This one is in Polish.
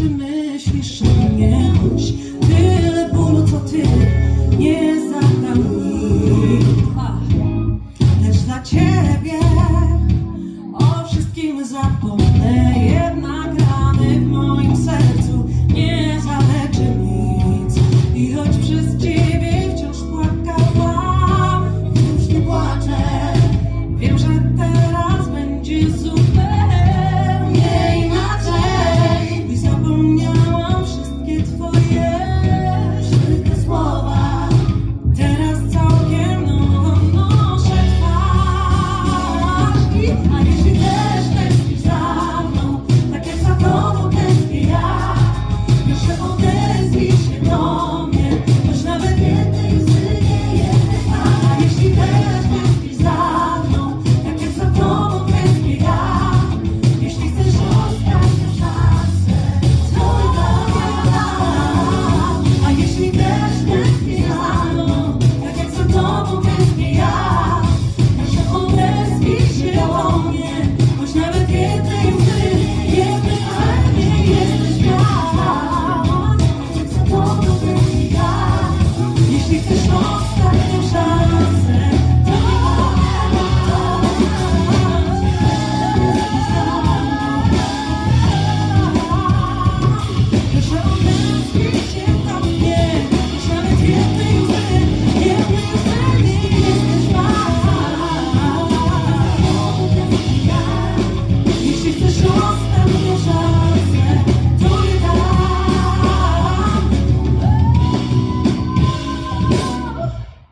czy myślisz o mnie choć tyle bólu, co